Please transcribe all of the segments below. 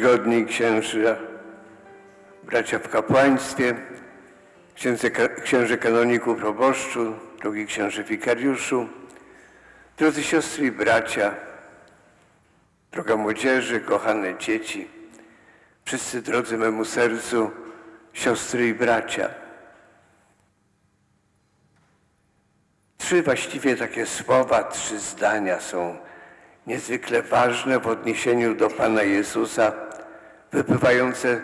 czcigodni księża, bracia w kapłaństwie, księdze, księże kanoniku proboszczu, drogi księże wikariuszu, drodzy siostry i bracia, droga młodzieży, kochane dzieci, wszyscy drodzy memu sercu, siostry i bracia. Trzy właściwie takie słowa, trzy zdania są niezwykle ważne w odniesieniu do Pana Jezusa, wypływające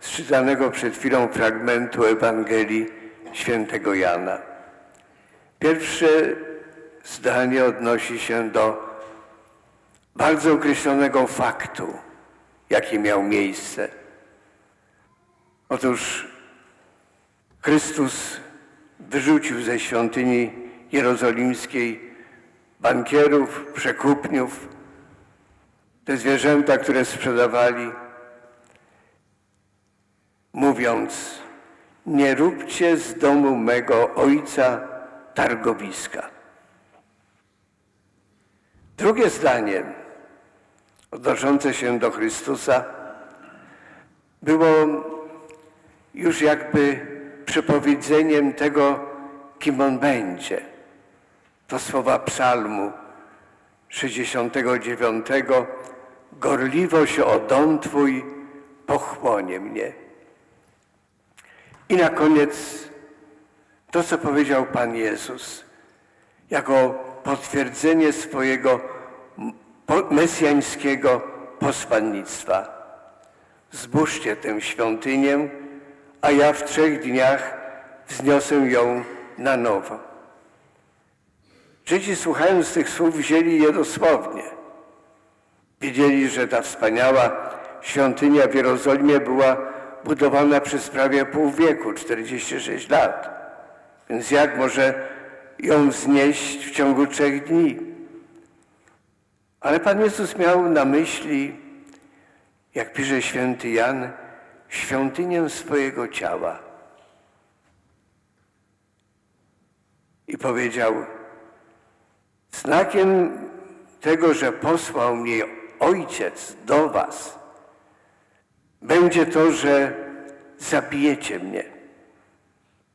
z czytanego przed chwilą fragmentu Ewangelii świętego Jana. Pierwsze zdanie odnosi się do bardzo określonego faktu, jaki miał miejsce. Otóż Chrystus wyrzucił ze świątyni jerozolimskiej bankierów, przekupniów, te zwierzęta, które sprzedawali, mówiąc: Nie róbcie z domu mego ojca targowiska. Drugie zdanie, odnoszące się do Chrystusa, było już jakby przepowiedzeniem tego, kim on będzie. To słowa Psalmu 69. Gorliwość o dom Twój pochłonie mnie. I na koniec to, co powiedział Pan Jezus, jako potwierdzenie swojego mesjańskiego posłannictwa. Zbóżcie tę świątynię, a ja w trzech dniach wzniosę ją na nowo. Żydzi słuchając tych słów wzięli je dosłownie. Wiedzieli, że ta wspaniała świątynia w Jerozolimie była budowana przez prawie pół wieku, 46 lat. Więc jak może ją wznieść w ciągu trzech dni? Ale Pan Jezus miał na myśli, jak pisze święty Jan, świątynię swojego ciała. I powiedział, znakiem tego, że posłał mnie Ojciec do was, będzie to, że zabijecie mnie.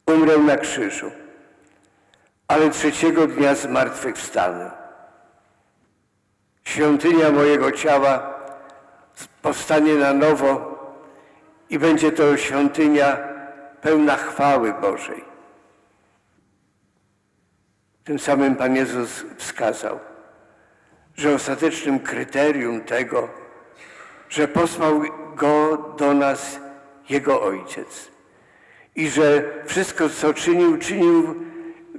Umrę na krzyżu, ale trzeciego dnia zmartwychwstanę. Świątynia mojego ciała powstanie na nowo i będzie to świątynia pełna chwały Bożej. Tym samym Pan Jezus wskazał, że ostatecznym kryterium tego, że posłał Go do nas Jego Ojciec i że wszystko, co czynił, czynił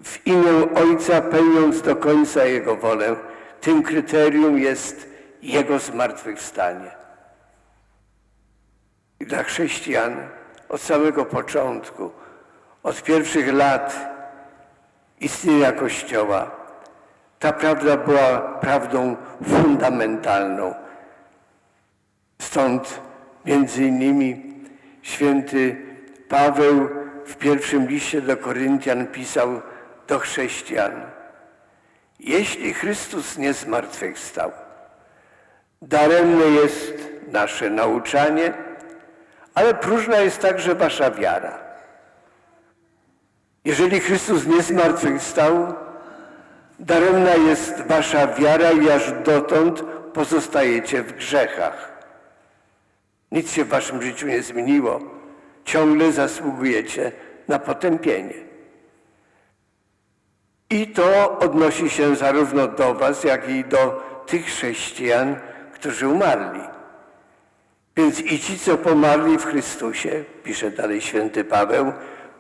w imię Ojca, pełniąc do końca Jego wolę. Tym kryterium jest Jego zmartwychwstanie. Dla chrześcijan od samego początku, od pierwszych lat istnienia Kościoła, ta prawda była prawdą fundamentalną. Stąd między innymi święty Paweł w pierwszym liście do Koryntian pisał do chrześcijan: Jeśli Chrystus nie zmartwychwstał, daremne jest nasze nauczanie, ale próżna jest także wasza wiara. Jeżeli Chrystus nie zmartwychwstał, daremna jest wasza wiara i aż dotąd pozostajecie w grzechach. Nic się w waszym życiu nie zmieniło. Ciągle zasługujecie na potępienie. I to odnosi się zarówno do was, jak i do tych chrześcijan, którzy umarli. Więc i ci, co pomarli w Chrystusie, pisze dalej święty Paweł,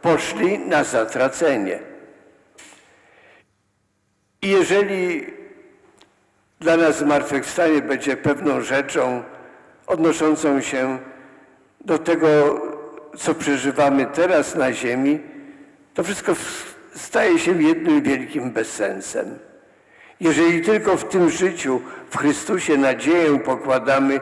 poszli na zatracenie. I jeżeli dla nas zmartwychwstanie będzie pewną rzeczą odnoszącą się do tego, co przeżywamy teraz na ziemi, to wszystko staje się jednym wielkim bezsensem. Jeżeli tylko w tym życiu, w Chrystusie nadzieję pokładamy,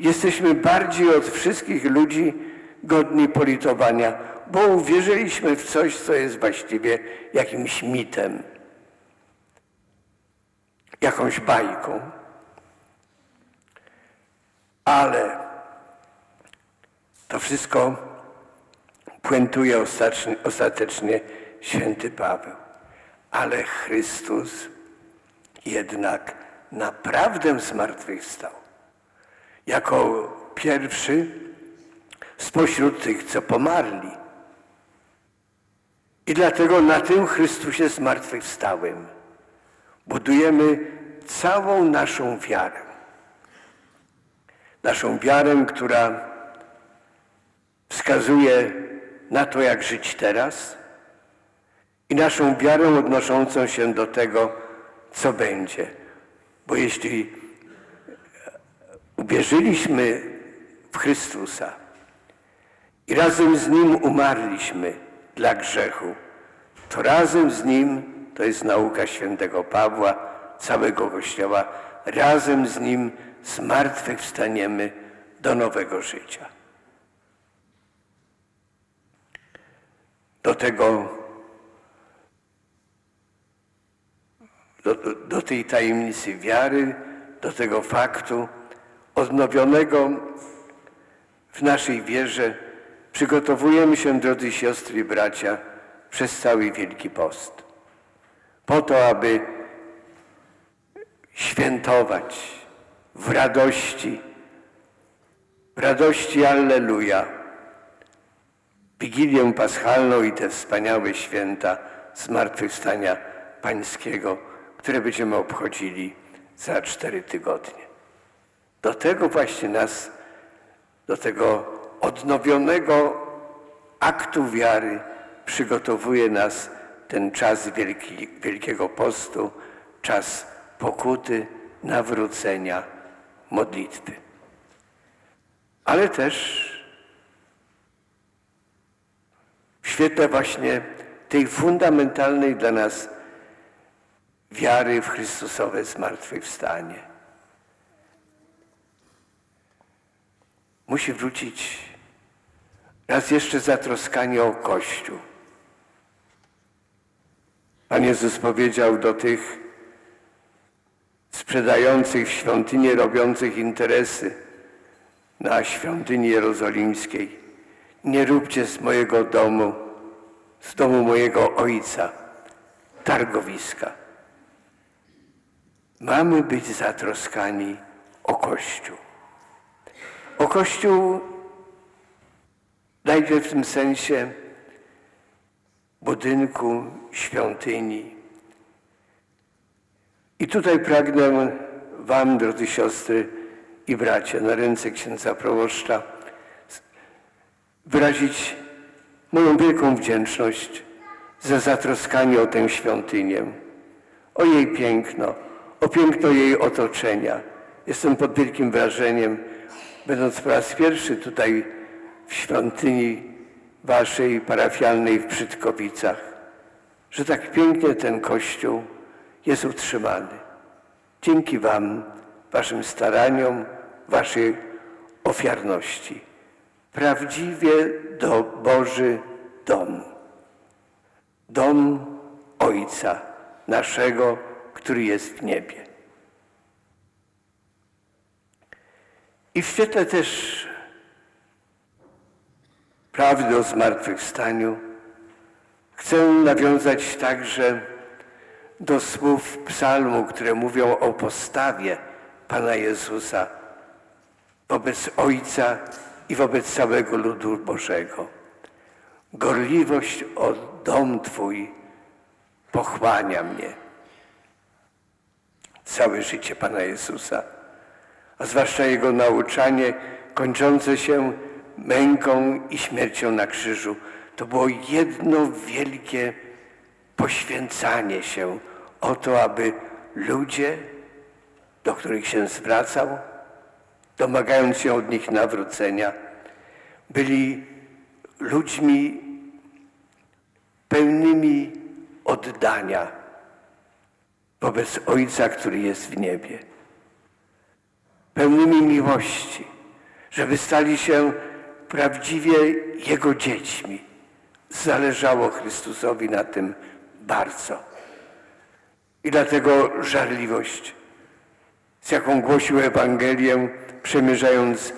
jesteśmy bardziej od wszystkich ludzi godni politowania, bo uwierzyliśmy w coś, co jest właściwie jakimś mitem, jakąś bajką. Ale To wszystko puentuje ostatecznie, ostatecznie święty Paweł. Ale Chrystus jednak naprawdę zmartwychwstał. Jako pierwszy spośród tych, co pomarli. I dlatego na tym Chrystusie zmartwychwstałym budujemy całą naszą wiarę. Naszą wiarę, która wskazuje na to, jak żyć teraz i naszą wiarę odnoszącą się do tego, co będzie. Bo jeśli uwierzyliśmy w Chrystusa i razem z Nim umarliśmy dla grzechu, to razem z Nim, to jest nauka świętego Pawła, całego Kościoła, razem z Nim zmartwychwstaniemy do nowego życia. Do tego, do, do, tej tajemnicy wiary, do tego faktu odnowionego w naszej wierze przygotowujemy się, drodzy siostry i bracia, przez cały Wielki Post. Po to, aby świętować w radości, w radości Alleluja, Wigilię Paschalną i te wspaniałe święta Zmartwychwstania Pańskiego, które będziemy obchodzili za cztery tygodnie. Do tego właśnie nas, do tego odnowionego aktu wiary przygotowuje nas ten czas wielki, Wielkiego Postu, czas pokuty, nawrócenia, modlitwy. Ale też w świetle właśnie tej fundamentalnej dla nas wiary w Chrystusowe zmartwychwstanie. Musi wrócić raz jeszcze zatroskanie o Kościół. Pan Jezus powiedział do tych sprzedających w świątynię, robiących interesy na świątyni jerozolimskiej. Nie róbcie z mojego domu, z domu mojego Ojca, targowiska. Mamy być zatroskani o Kościół. O Kościół najpierw w tym sensie budynku, świątyni. I tutaj pragnę Wam, drodzy siostry i bracia, na ręce księdza proboszcza wyrazić moją wielką wdzięczność za zatroskanie o tę świątynię, o jej piękno, o piękno jej otoczenia. Jestem pod wielkim wrażeniem, będąc po raz pierwszy tutaj w świątyni waszej parafialnej w Przytkowicach, że tak pięknie ten kościół jest utrzymany. Dzięki wam, waszym staraniom, waszej ofiarności. Prawdziwie do Boży dom. Dom Ojca naszego, który jest w niebie. I w świetle też prawdy o zmartwychwstaniu chcę nawiązać także do słów psalmu, które mówią o postawie Pana Jezusa wobec Ojca i wobec całego ludu Bożego. Gorliwość o dom Twój pochłania mnie. Całe życie Pana Jezusa, a zwłaszcza Jego nauczanie kończące się męką i śmiercią na krzyżu, to było jedno wielkie poświęcanie się o to, aby ludzie, do których się zwracał, domagając się od nich nawrócenia, byli ludźmi pełnymi oddania wobec Ojca, który jest w niebie, pełnymi miłości, żeby stali się prawdziwie Jego dziećmi. Zależało Chrystusowi na tym bardzo. I dlatego żarliwość, z jaką głosił Ewangelię, przemierzając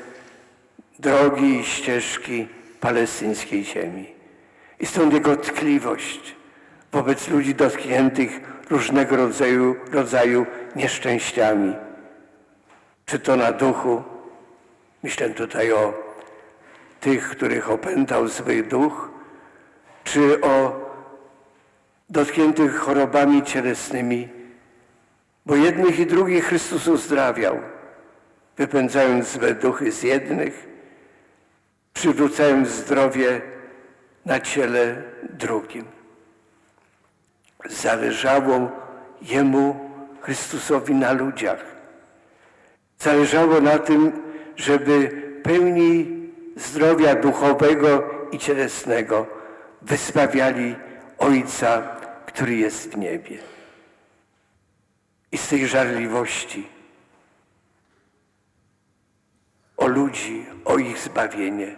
drogi i ścieżki palestyńskiej ziemi. I stąd jego tkliwość wobec ludzi dotkniętych różnego rodzaju, rodzaju nieszczęściami. Czy to na duchu, myślę tutaj o tych, których opętał zły duch, czy o dotkniętych chorobami cielesnymi, bo jednych i drugich Chrystus uzdrawiał, wypędzając złe duchy z jednych, przywrócając zdrowie na ciele drugim. Zależało Jemu, Chrystusowi, na ludziach. Zależało na tym, żeby pełni zdrowia duchowego i cielesnego wysławiali Ojca, który jest w niebie. I z tej żarliwości o ludzi, o ich zbawienie.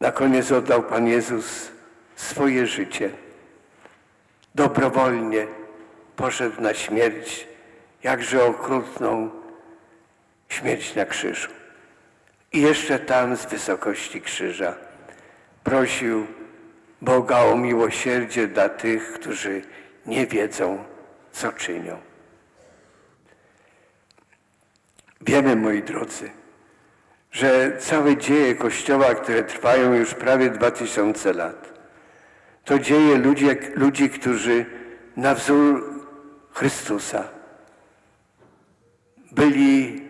Na koniec oddał Pan Jezus swoje życie. Dobrowolnie poszedł na śmierć, jakże okrutną śmierć na krzyżu. I jeszcze tam z wysokości krzyża prosił Boga o miłosierdzie dla tych, którzy nie wiedzą, co czynią. Wiemy, moi drodzy, że całe dzieje Kościoła, które trwają już prawie dwa tysiące lat, to dzieje ludzi, ludzi, którzy na wzór Chrystusa byli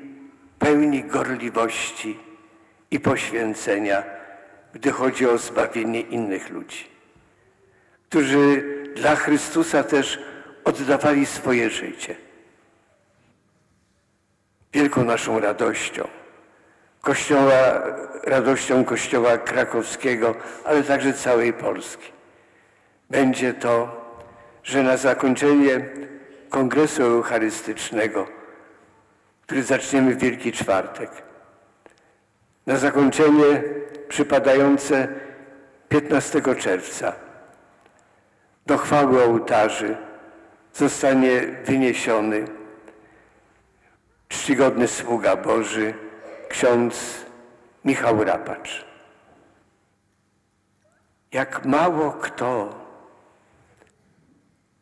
pełni gorliwości i poświęcenia, gdy chodzi o zbawienie innych ludzi, którzy dla Chrystusa też oddawali swoje życie. Wielką naszą radością Kościoła, radością Kościoła krakowskiego, ale także całej Polski. Będzie to, że na zakończenie Kongresu Eucharystycznego, który zaczniemy w Wielki Czwartek, na zakończenie przypadające 15 czerwca do chwały ołtarzy zostanie wyniesiony czcigodny sługa Boży, ksiądz Michał Rapacz. Jak mało kto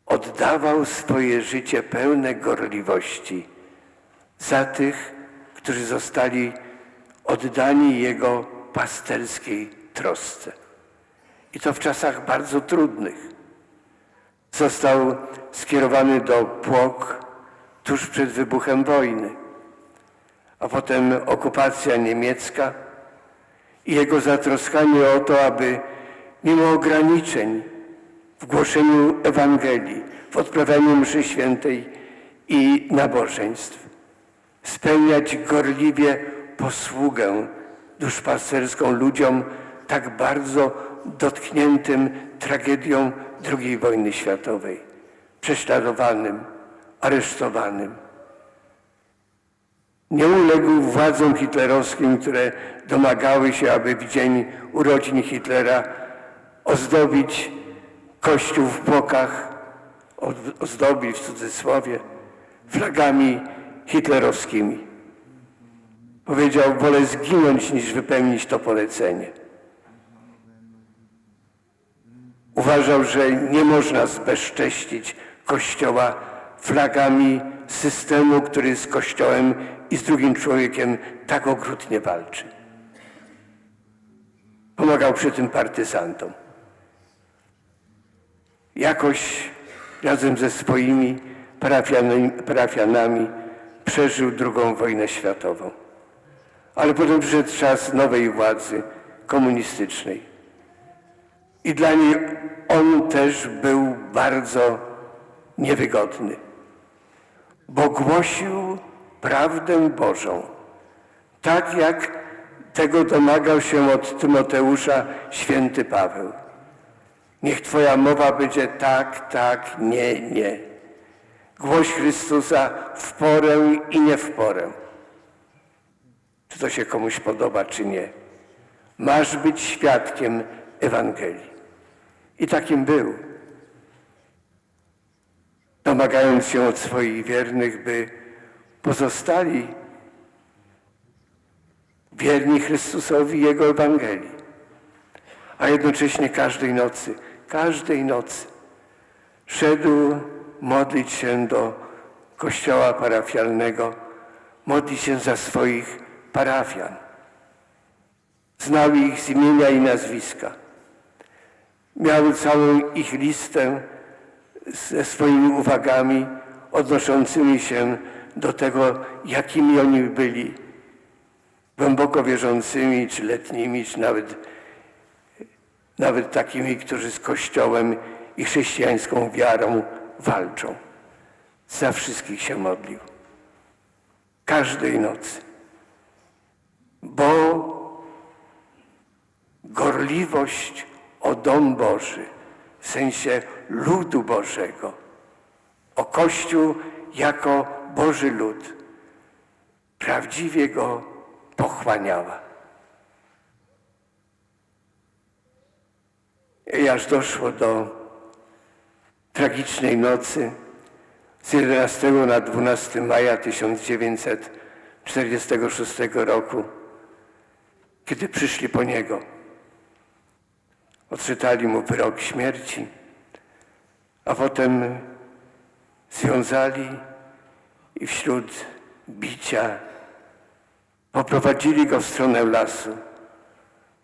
oddawał swoje życie pełne gorliwości za tych, którzy zostali oddani Jego pasterskiej trosce. I to w czasach bardzo trudnych. Został skierowany do Płok tuż przed wybuchem wojny a potem okupacja niemiecka i jego zatroskanie o to, aby mimo ograniczeń w głoszeniu Ewangelii, w odprawianiu mszy świętej i nabożeństw, spełniać gorliwie posługę duszpasterską ludziom tak bardzo dotkniętym tragedią II wojny światowej, prześladowanym, aresztowanym. Nie uległ władzom hitlerowskim, które domagały się, aby w dzień urodzin Hitlera ozdobić kościół w Płokach, ozdobić w cudzysłowie, flagami hitlerowskimi. Powiedział, wolę zginąć niż wypełnić to polecenie. Uważał, że nie można zbezcześcić Kościoła flagami systemu, który z Kościołem i z drugim człowiekiem tak okrutnie walczy. Pomagał przy tym partyzantom. Jakoś razem ze swoimi parafianami, przeżył II wojnę światową. Ale potem przyszedł czas nowej władzy komunistycznej. I dla niej on też był bardzo niewygodny, bo głosił prawdę Bożą. Tak jak tego domagał się od Tymoteusza święty Paweł. Niech Twoja mowa będzie tak, tak, nie, nie. Głoś Chrystusa w porę i nie w porę. Czy to się komuś podoba, czy nie. Masz być świadkiem Ewangelii. I takim był. Domagając się od swoich wiernych, by pozostali wierni Chrystusowi i Jego Ewangelii, a jednocześnie każdej nocy, każdej nocy szedł modlić się do kościoła parafialnego, modlić się za swoich parafian. Znał ich z imienia i nazwiska. Miał całą ich listę ze swoimi uwagami odnoszącymi się do tego, jakimi oni byli, głęboko wierzącymi, czy letnimi, czy nawet, nawet takimi, którzy z Kościołem i chrześcijańską wiarą walczą. Za wszystkich się modlił. Każdej nocy. Bo gorliwość o dom Boży, w sensie ludu Bożego, o Kościół jako Boży lud, prawdziwie go pochłaniała. I aż doszło do tragicznej nocy z 11 na 12 maja 1946 roku, kiedy przyszli po niego. Odczytali mu wyrok śmierci, a potem związali i wśród bicia poprowadzili go w stronę lasu.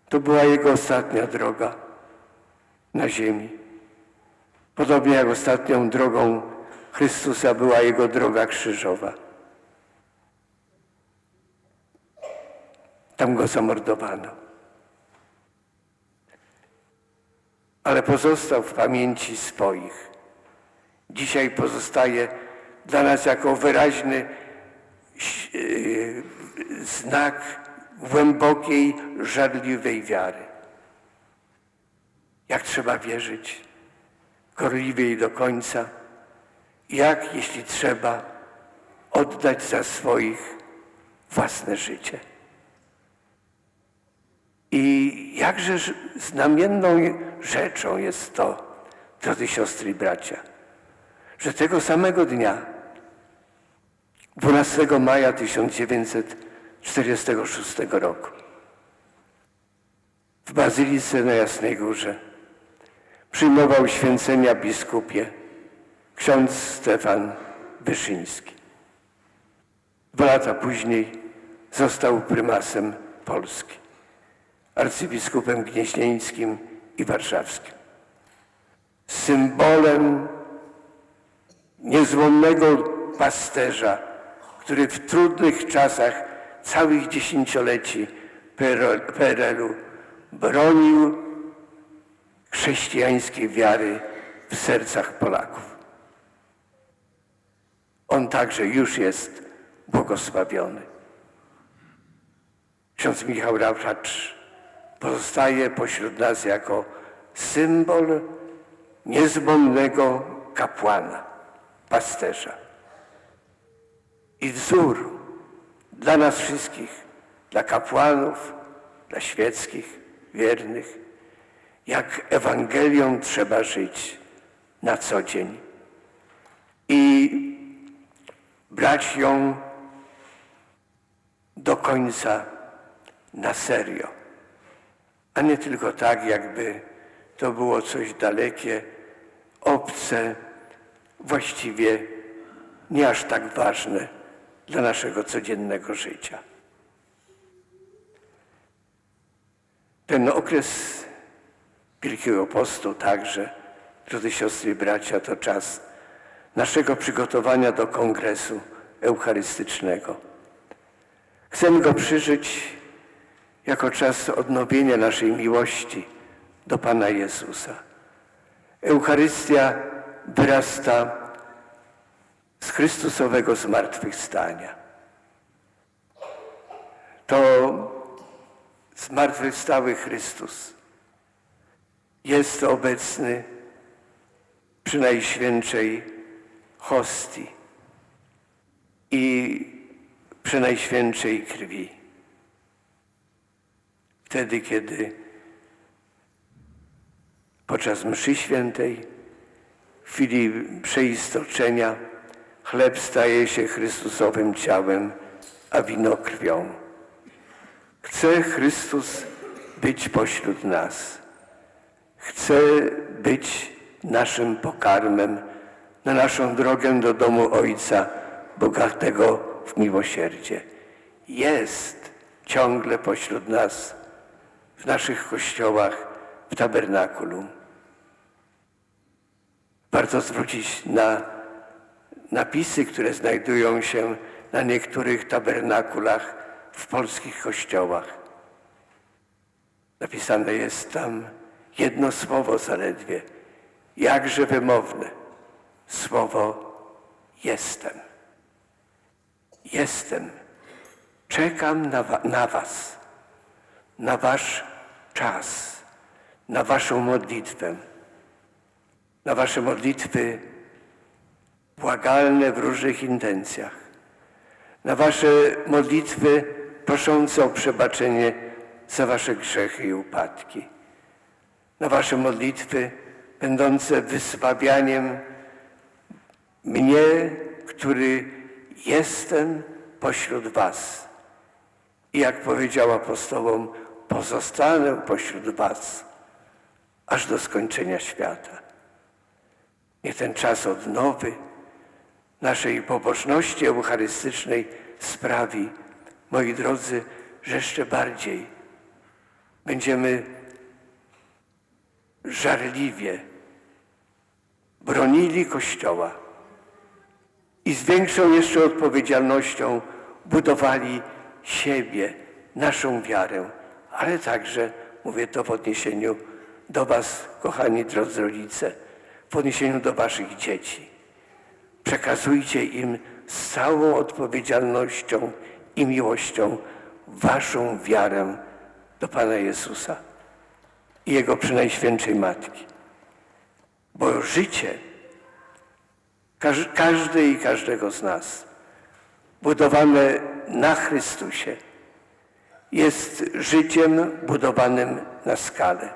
To była jego ostatnia droga na ziemi. Podobnie jak ostatnią drogą Chrystusa była jego droga krzyżowa. Tam go zamordowano. Ale pozostał w pamięci swoich. Dzisiaj pozostaje dla nas jako wyraźny yy, znak głębokiej, żarliwej wiary. Jak trzeba wierzyć, gorliwie do końca, jak, jeśli trzeba, oddać za swoich własne życie. I jakże znamienną rzeczą jest to, drodzy siostry i bracia, że tego samego dnia, 12 maja 1946 roku, w Bazylice na Jasnej Górze przyjmował święcenia biskupie ksiądz Stefan Wyszyński. Dwa lata później został prymasem Polski, arcybiskupem gnieźnieńskim i warszawskim. Symbolem niezłomnego pasterza, który w trudnych czasach całych dziesięcioleci PRL-u bronił chrześcijańskiej wiary w sercach Polaków. On także już jest błogosławiony. Ksiądz Michał Rawczacz pozostaje pośród nas jako symbol niezbomnego kapłana, pasterza i wzór dla nas wszystkich, dla kapłanów, dla świeckich, wiernych, jak Ewangelią trzeba żyć na co dzień. I brać ją do końca na serio, a nie tylko tak, jakby to było coś dalekie, obce, właściwie nie aż tak ważne dla naszego codziennego życia. Ten okres Wielkiego Postu także, drodzy siostry i bracia, to czas naszego przygotowania do kongresu eucharystycznego. Chcemy go przeżyć jako czas odnowienia naszej miłości do Pana Jezusa. Eucharystia wyrasta z Chrystusowego zmartwychwstania. To zmartwychwstały Chrystus jest obecny przy Najświętszej hostii i przy Najświętszej krwi. Wtedy, kiedy podczas mszy świętej, w chwili przeistoczenia, chleb staje się Chrystusowym ciałem, a wino krwią. Chce Chrystus być pośród nas. Chce być naszym pokarmem na naszą drogę do domu Ojca, bogatego w miłosierdzie. Jest ciągle pośród nas, w naszych kościołach, w tabernakulum. Warto zwrócić na napisy, które znajdują się na niektórych tabernakulach w polskich kościołach. Napisane jest tam jedno słowo zaledwie, jakże wymowne. Słowo jestem. Jestem. Czekam na, wa- na Was, na Wasz czas, na Waszą modlitwę, na Wasze modlitwy błagalne w różnych intencjach, na Wasze modlitwy proszące o przebaczenie za Wasze grzechy i upadki, na Wasze modlitwy będące wysławianiem mnie, który jestem pośród Was. I jak powiedział apostołom, pozostanę pośród Was aż do skończenia świata. Niech ten czas odnowy naszej pobożności eucharystycznej sprawi, moi drodzy, że jeszcze bardziej będziemy żarliwie bronili Kościoła i z większą jeszcze odpowiedzialnością budowali siebie, naszą wiarę, ale także, mówię to w odniesieniu do Was, kochani drodzy rodzice, w odniesieniu do Waszych dzieci. Przekazujcie im z całą odpowiedzialnością i miłością Waszą wiarę do Pana Jezusa i Jego przynajświętszej Matki. Bo życie każ- każdej i każdego z nas, budowane na Chrystusie, jest życiem budowanym na skalę.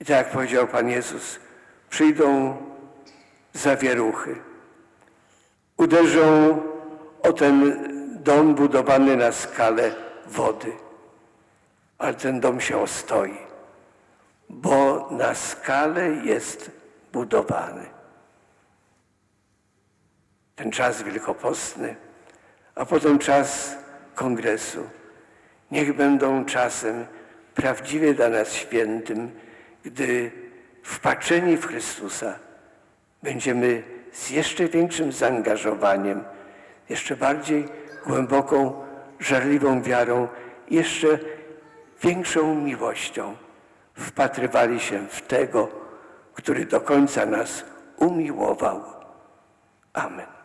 I tak jak powiedział Pan Jezus, przyjdą zawieruchy, uderzą o ten dom budowany na skalę wody, ale ten dom się ostoi, bo na skalę jest budowany. Ten czas wielkopostny, a potem czas kongresu. Niech będą czasem prawdziwie dla nas świętym, gdy wpatrzeni w Chrystusa będziemy z jeszcze większym zaangażowaniem, jeszcze bardziej głęboką, żarliwą wiarą, jeszcze większą miłością wpatrywali się w tego, który do końca nas umiłował. Amen.